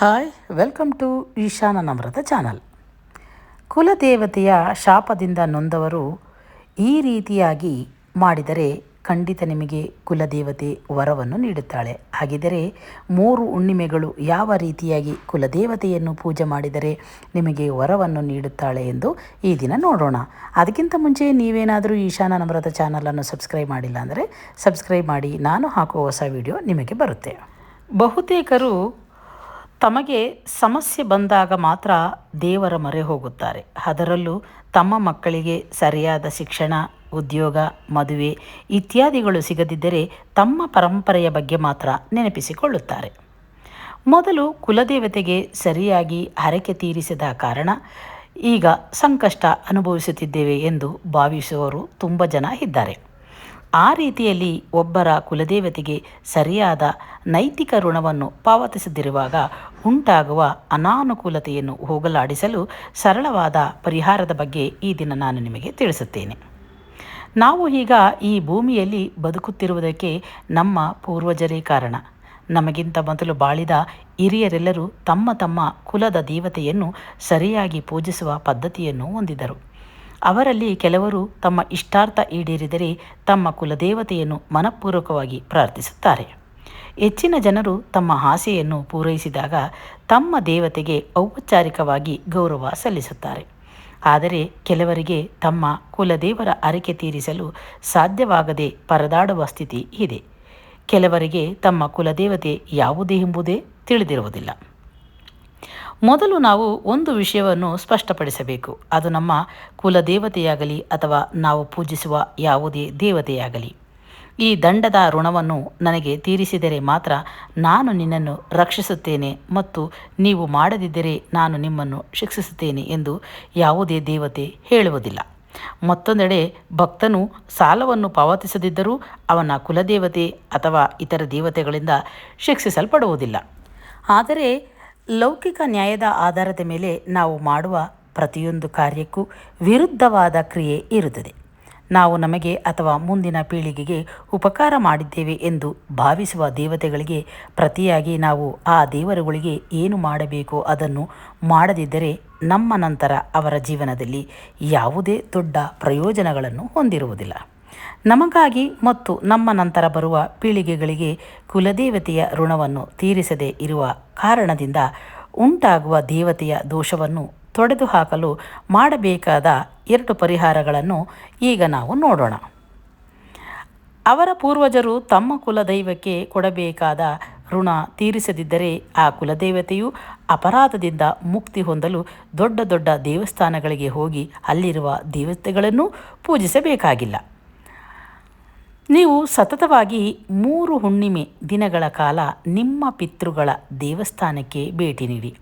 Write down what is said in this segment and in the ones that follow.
Hi welcome to Eshana Namrata channel ಕುಲದೇವತೆಯ ಶಾಪದಿಂದ ನೊಂದವರು ಈ ರೀತಿಯಾಗಿ ಮಾಡಿದರೆ ಖಂಡಿತ ನಿಮಗೆ ಕುಲದೇವತೆ ವರವನ್ನು ನೀಡುತ್ತಾಳೆ. ಹಾಗಿದ್ದರೆ ಮೂರು ಹುಣ್ಣಿಮೆಗಳು ಯಾವ ರೀತಿಯಾಗಿ ಕುಲದೇವತೆಯನ್ನು ಪೂಜೆ ಮಾಡಿದರೆ ನಿಮಗೆ ವರವನ್ನು ನೀಡುತ್ತಾಳೆ ಎಂದು ಈ ದಿನ ನೋಡೋಣ. ಅದಕ್ಕಿಂತ ಮುಂಚೆ ನೀವೇನಾದರೂ ಈಶಾನ ನಮ್ರತ ಚಾನಲನ್ನು ಸಬ್ಸ್ಕ್ರೈಬ್ ಮಾಡಿಲ್ಲ ಅಂದರೆ ಸಬ್ಸ್ಕ್ರೈಬ್ ಮಾಡಿ ನಾನು ಹಾಕುವ ಹೊಸ ವಿಡಿಯೋ ನಿಮಗೆ ಬರುತ್ತೆ. ಬಹುತೇಕರು ತಮಗೆ ಸಮಸ್ಯೆ ಬಂದಾಗ ಮಾತ್ರ ದೇವರ ಮೊರೆ ಹೋಗುತ್ತಾರೆ. ಅದರಲ್ಲೂ ತಮ್ಮ ಮಕ್ಕಳಿಗೆ ಸರಿಯಾದ ಶಿಕ್ಷಣ, ಉದ್ಯೋಗ, ಮದುವೆ ಇತ್ಯಾದಿಗಳು ಸಿಗದಿದ್ದರೆ ತಮ್ಮ ಪರಂಪರೆಯ ಬಗ್ಗೆ ಮಾತ್ರ ನೆನಪಿಸಿಕೊಳ್ಳುತ್ತಾರೆ. ಮೊದಲು ಕುಲದೇವತೆಗೆ ಸರಿಯಾಗಿ ಹರಕೆ ತೀರಿಸಿದ ಕಾರಣ ಈಗ ಸಂಕಷ್ಟ ಅನುಭವಿಸುತ್ತಿದ್ದೇವೆ ಎಂದು ಭಾವಿಸುವವರು ತುಂಬ ಜನ ಇದ್ದಾರೆ. ಆ ರೀತಿಯಲ್ಲಿ ಒಬ್ಬರ ಕುಲದೇವತೆಗೆ ಸರಿಯಾದ ನೈತಿಕ ಋಣವನ್ನು ಪಾವತಿಸದಿರುವಾಗ ಉಂಟಾಗುವ ಅನಾನುಕೂಲತೆಯನ್ನು ಹೋಗಲಾಡಿಸಲು ಸರಳವಾದ ಪರಿಹಾರದ ಬಗ್ಗೆ ಈ ದಿನ ನಾನು ನಿಮಗೆ ತಿಳಿಸುತ್ತೇನೆ. ನಾವು ಈಗ ಈ ಭೂಮಿಯಲ್ಲಿ ಬದುಕುತ್ತಿರುವುದಕ್ಕೆ ನಮ್ಮ ಪೂರ್ವಜರೇ ಕಾರಣ. ನಮಗಿಂತ ಮೊದಲು ಬಾಳಿದ ಹಿರಿಯರೆಲ್ಲರೂ ತಮ್ಮ ತಮ್ಮ ಕುಲದ ದೇವತೆಯನ್ನು ಸರಿಯಾಗಿ ಪೂಜಿಸುವ ಪದ್ಧತಿಯನ್ನು ಹೊಂದಿದರು. ಅವರಲ್ಲಿ ಕೆಲವರು ತಮ್ಮ ಇಷ್ಟಾರ್ಥ ಈಡೇರಿದರೆ ತಮ್ಮ ಕುಲದೇವತೆಯನ್ನು ಮನಪೂರ್ವಕವಾಗಿ ಪ್ರಾರ್ಥಿಸುತ್ತಾರೆ. ಹೆಚ್ಚಿನ ಜನರು ತಮ್ಮ ಆಸೆಯನ್ನು ಪೂರೈಸಿದಾಗ ತಮ್ಮ ದೇವತೆಗೆ ಔಪಚಾರಿಕವಾಗಿ ಗೌರವ ಸಲ್ಲಿಸುತ್ತಾರೆ. ಆದರೆ ಕೆಲವರಿಗೆ ತಮ್ಮ ಕುಲದೇವರ ಅರಿಕೆ ತೀರಿಸಲು ಸಾಧ್ಯವಾಗದೆ ಪರದಾಡುವ ಸ್ಥಿತಿ ಇದೆ. ಕೆಲವರಿಗೆ ತಮ್ಮ ಕುಲದೇವತೆ ಯಾವುದೇ ಎಂಬುದೇ ತಿಳಿದಿರುವುದಿಲ್ಲ. ಮೊದಲು ನಾವು ಒಂದು ವಿಷಯವನ್ನು ಸ್ಪಷ್ಟಪಡಿಸಬೇಕು. ಅದು ನಮ್ಮ ಕುಲದೇವತೆಯಾಗಲಿ ಅಥವಾ ನಾವು ಪೂಜಿಸುವ ಯಾವುದೇ ದೇವತೆಯಾಗಲಿ. ಈ ದಂಡದ ಋಣವನ್ನು ನನಗೆ ತೀರಿಸಿದರೆ ಮಾತ್ರ ನಾನು ನಿನ್ನನ್ನು ರಕ್ಷಿಸುತ್ತೇನೆ ಮತ್ತು ನೀವು ಮಾಡದಿದ್ದರೆ ನಾನು ನಿಮ್ಮನ್ನು ಶಿಕ್ಷಿಸುತ್ತೇನೆ ಎಂದು ಯಾವುದೇ ದೇವತೆ ಹೇಳುವುದಿಲ್ಲ. ಮತ್ತೊಂದೆಡೆ, ಭಕ್ತನು ಸಾಲವನ್ನು ಪಾವತಿಸದಿದ್ದರೂ ಅವನ ಕುಲದೇವತೆ ಅಥವಾ ಇತರ ದೇವತೆಗಳಿಂದ ಶಿಕ್ಷಿಸಲ್ಪಡುವುದಿಲ್ಲ. ಆದರೆ ಲೌಕಿಕ ನ್ಯಾಯದ ಆಧಾರದ ಮೇಲೆ ನಾವು ಮಾಡುವ ಪ್ರತಿಯೊಂದು ಕಾರ್ಯಕ್ಕೂ ವಿರುದ್ಧವಾದ ಕ್ರಿಯೆ ಇರುತ್ತದೆ. ನಾವು ನಮಗೆ ಅಥವಾ ಮುಂದಿನ ಪೀಳಿಗೆಗೆ ಉಪಕಾರ ಮಾಡಿದ್ದೇವೆ ಎಂದು ಭಾವಿಸುವ ದೇವತೆಗಳಿಗೆ ಪ್ರತಿಯಾಗಿ ನಾವು ಆ ದೇವರುಗಳಿಗೆ ಏನು ಮಾಡಬೇಕೋ ಅದನ್ನು ಮಾಡದಿದ್ದರೆ ನಮ್ಮ ನಂತರ ಅವರ ಜೀವನದಲ್ಲಿ ಯಾವುದೇ ದೊಡ್ಡ ಪ್ರಯೋಜನಗಳನ್ನು ಹೊಂದಿರುವುದಿಲ್ಲ. ನಮಗಾಗಿ ಮತ್ತು ನಮ್ಮ ನಂತರ ಬರುವ ಪೀಳಿಗೆಗಳಿಗೆ ಕುಲದೇವತೆಯ ಋಣವನ್ನು ತೀರಿಸದೇ ಇರುವ ಕಾರಣದಿಂದ ಉಂಟಾಗುವ ದೇವತೆಯ ದೋಷವನ್ನು ತೊಡೆದುಹಾಕಲು ಮಾಡಬೇಕಾದ ಎರಡು ಪರಿಹಾರಗಳನ್ನು ಈಗ ನಾವು ನೋಡೋಣ. ಅವರ ಪೂರ್ವಜರು ತಮ್ಮ ಕುಲದೈವಕ್ಕೆ ಕೊಡಬೇಕಾದ ಋಣ ತೀರಿಸದಿದ್ದರೆ ಆ ಕುಲದೇವತೆಯು ಅಪರಾಧದಿಂದ ಮುಕ್ತಿ ಹೊಂದಲು ದೊಡ್ಡ ದೊಡ್ಡ ದೇವಸ್ಥಾನಗಳಿಗೆ ಹೋಗಿ ಅಲ್ಲಿರುವ ದೇವತೆಗಳನ್ನು ಪೂಜಿಸಬೇಕಾಗಿಲ್ಲ. ನೀವು ಸತತವಾಗಿ ಮೂರು ಹುಣ್ಣಿಮೆ ದಿನಗಳ ಕಾಲ ನಿಮ್ಮ ಪಿತೃಗಳ ದೇವಸ್ಥಾನಕ್ಕೆ ಭೇಟಿ ನೀಡಿ.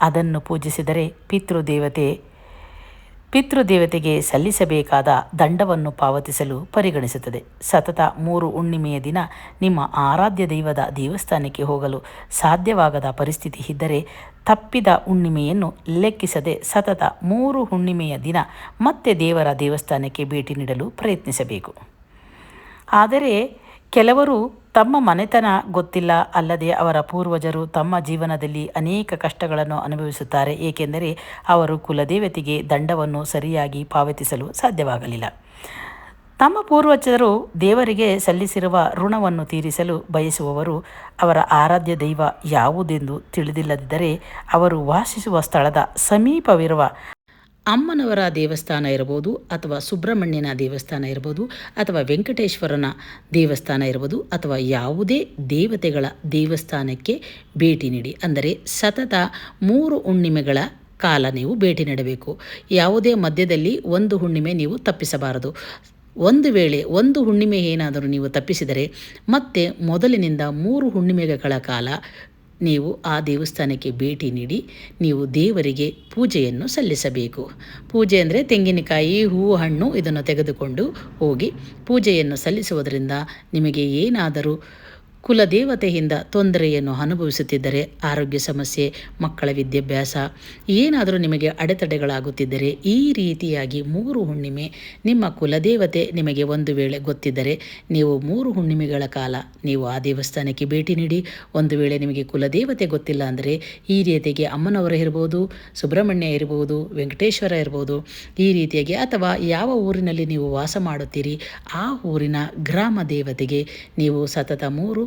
ಅದನ್ನು ಪೂಜಿಸಿದರೆ ಪಿತೃದೇವತೆ, ಪಿತೃದೇವತೆಗೆ ಸಲ್ಲಿಸಬೇಕಾದ ದಂಡವನ್ನು ಪಾವತಿಸಲು ಪರಿಗಣಿಸುತ್ತದೆ. ಸತತ ಮೂರು ಹುಣ್ಣಿಮೆಯ ದಿನ ನಿಮ್ಮ ಆರಾಧ್ಯ ದೈವದ ದೇವಸ್ಥಾನಕ್ಕೆ ಹೋಗಲು ಸಾಧ್ಯವಾಗದ ಪರಿಸ್ಥಿತಿ ಇದ್ದರೆ ತಪ್ಪಿದ ಹುಣ್ಣಿಮೆಯನ್ನು ಲೆಕ್ಕಿಸದೆ ಸತತ ಮೂರು ಹುಣ್ಣಿಮೆಯ ದಿನ ಮತ್ತೆ ದೇವರ ದೇವಸ್ಥಾನಕ್ಕೆ ಭೇಟಿ ನೀಡಲು ಪ್ರಯತ್ನಿಸಬೇಕು. ಆದರೆ ಕೆಲವರು ತಮ್ಮ ಮನೆತನ ಗೊತ್ತಿಲ್ಲ ಅಲ್ಲದೆ ಅವರ ಪೂರ್ವಜರು ತಮ್ಮ ಜೀವನದಲ್ಲಿ ಅನೇಕ ಕಷ್ಟಗಳನ್ನು ಅನುಭವಿಸುತ್ತಾರೆ, ಏಕೆಂದರೆ ಅವರು ಕುಲದೇವತೆಗೆ ದಂಡವನ್ನು ಸರಿಯಾಗಿ ಪಾವತಿಸಲು ಸಾಧ್ಯವಾಗಲಿಲ್ಲ. ತಮ್ಮ ಪೂರ್ವಜರು ದೇವರಿಗೆ ಸಲ್ಲಿಸಿರುವ ಋಣವನ್ನು ತೀರಿಸಲು ಬಯಸುವವರು ಅವರ ಆರಾಧ್ಯ ದೈವ ಯಾವುದೆಂದು ತಿಳಿದಿಲ್ಲದಿದ್ದರೆ ಅವರು ವಾಸಿಸುವ ಸ್ಥಳದ ಸಮೀಪವಿರುವ ಅಮ್ಮನವರ ದೇವಸ್ಥಾನ ಇರಬಹುದು ಅಥವಾ ಸುಬ್ರಹ್ಮಣ್ಯನ ದೇವಸ್ಥಾನ ಇರ್ಬೋದು ಅಥವಾ ವೆಂಕಟೇಶ್ವರನ ದೇವಸ್ಥಾನ ಇರ್ಬೋದು ಅಥವಾ ಯಾವುದೇ ದೇವತೆಗಳ ದೇವಸ್ಥಾನಕ್ಕೆ ಭೇಟಿ ನೀಡಿ. ಅಂದರೆ ಸತತ ಮೂರು ಹುಣ್ಣಿಮೆಗಳ ಕಾಲ ನೀವು ಭೇಟಿ ನೀಡಬೇಕು. ಯಾವುದೇ ಮಧ್ಯದಲ್ಲಿ ಒಂದು ಹುಣ್ಣಿಮೆ ನೀವು ತಪ್ಪಿಸಬಾರದು. ಒಂದು ವೇಳೆ ಒಂದು ಹುಣ್ಣಿಮೆ ಏನಾದರೂ ನೀವು ತಪ್ಪಿಸಿದರೆ ಮತ್ತೆ ಮೊದಲಿನಿಂದ ಮೂರು ಹುಣ್ಣಿಮೆಗಳ ಕಾಲ ನೀವು ಆ ದೇವಸ್ಥಾನಕ್ಕೆ ಭೇಟಿ ನೀಡಿ ನೀವು ದೇವರಿಗೆ ಪೂಜೆಯನ್ನು ಸಲ್ಲಿಸಬೇಕು. ಪೂಜೆ ಅಂದರೆ ತೆಂಗಿನಕಾಯಿ, ಹೂವು, ಹಣ್ಣು ಇದನ್ನು ತೆಗೆದುಕೊಂಡು ಹೋಗಿ ಪೂಜೆಯನ್ನು ಸಲ್ಲಿಸುವುದರಿಂದ ನಿಮಗೆ ಏನಾದರೂ ಕುಲದೇವತೆಯಿಂದ ತೊಂದರೆಯನ್ನು ಅನುಭವಿಸುತ್ತಿದ್ದರೆ ಆರೋಗ್ಯ ಸಮಸ್ಯೆ, ಮಕ್ಕಳ ವಿದ್ಯಾಭ್ಯಾಸ, ಏನಾದರೂ ನಿಮಗೆ ಅಡೆತಡೆಗಳಾಗುತ್ತಿದ್ದರೆ ಈ ರೀತಿಯಾಗಿ ಮೂರು ಹುಣ್ಣಿಮೆ ನಿಮ್ಮ ಕುಲದೇವತೆ ನಿಮಗೆ ಒಂದು ವೇಳೆ ಗೊತ್ತಿದ್ದರೆ ನೀವು ಮೂರು ಹುಣ್ಣಿಮೆಗಳ ಕಾಲ ನೀವು ಆ ದೇವಸ್ಥಾನಕ್ಕೆ ಭೇಟಿ ನೀಡಿ, ಒಂದು ವೇಳೆ ನಿಮಗೆ ಕುಲದೇವತೆ ಗೊತ್ತಿಲ್ಲ ಅಂದರೆ ಈ ರೀತಿಯಾಗಿ ಅಮ್ಮನವರ ಇರ್ಬೋದು, ಸುಬ್ರಹ್ಮಣ್ಯ ಇರ್ಬೋದು, ವೆಂಕಟೇಶ್ವರ ಇರ್ಬೋದು, ಈ ರೀತಿಯಾಗಿ ಅಥವಾ ಯಾವ ಊರಿನಲ್ಲಿ ನೀವು ವಾಸ ಮಾಡುತ್ತೀರಿ, ಆ ಊರಿನ ಗ್ರಾಮ ದೇವತೆಗೆ ನೀವು ಸತತ ಮೂರು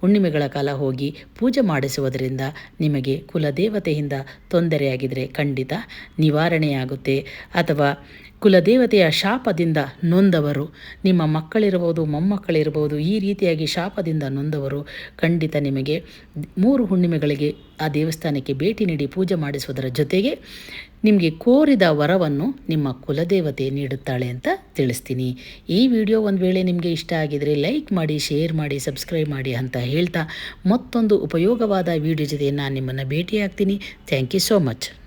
ಹುಣ್ಣಿಮೆಗಳ ಕಾಲ ಹೋಗಿ ಪೂಜೆ ಮಾಡಿಸುವುದರಿಂದ ನಿಮಗೆ ಕುಲದೇವತೆಯಿಂದ ತೊಂದರೆಯಾಗಿದ್ದರೆ ಖಂಡಿತ ನಿವಾರಣೆಯಾಗುತ್ತೆ. ಅಥವಾ ಕುಲದೇವತೆಯ ಶಾಪದಿಂದ ನೊಂದವರು, ನಿಮ್ಮ ಮಕ್ಕಳಿರಬಹುದು ಮೊಮ್ಮಕ್ಕಳಿರಬಹುದು ಈ ರೀತಿಯಾಗಿ ಶಾಪದಿಂದ ನೊಂದವರು ಖಂಡಿತ ನಿಮಗೆ ಮೂರು ಹುಣ್ಣಿಮೆಗಳಿಗೆ ಆ ದೇವಸ್ಥಾನಕ್ಕೆ ಭೇಟಿ ನೀಡಿ ಪೂಜೆ ಮಾಡಿಸುವುದರ ಜೊತೆಗೆ ನಿಮಗೆ ಕೋರಿದ ವರವನ್ನು ನಿಮ್ಮ ಕುಲದೇವತೆ ನೀಡುತ್ತಾಳೆ ಅಂತ ತಿಳಿಸ್ತೀನಿ. ಈ ವಿಡಿಯೋ ಒಂದು ವೇಳೆ ನಿಮಗೆ ಇಷ್ಟ ಆಗಿದರೆ ಲೈಕ್ ಮಾಡಿ, ಶೇರ್ ಮಾಡಿ, ಸಬ್ಸ್ಕ್ರೈಬ್ ಮಾಡಿ ಅಂತ ಹೇಳ್ತಾ ಮತ್ತೊಂದು ಉಪಯೋಗವಾದ ವಿಡಿಯೋ ಜೊತೆ ನಾನು ನಿಮ್ಮನ್ನು ಭೇಟಿಯಾಗ್ತೀನಿ. Thank you so much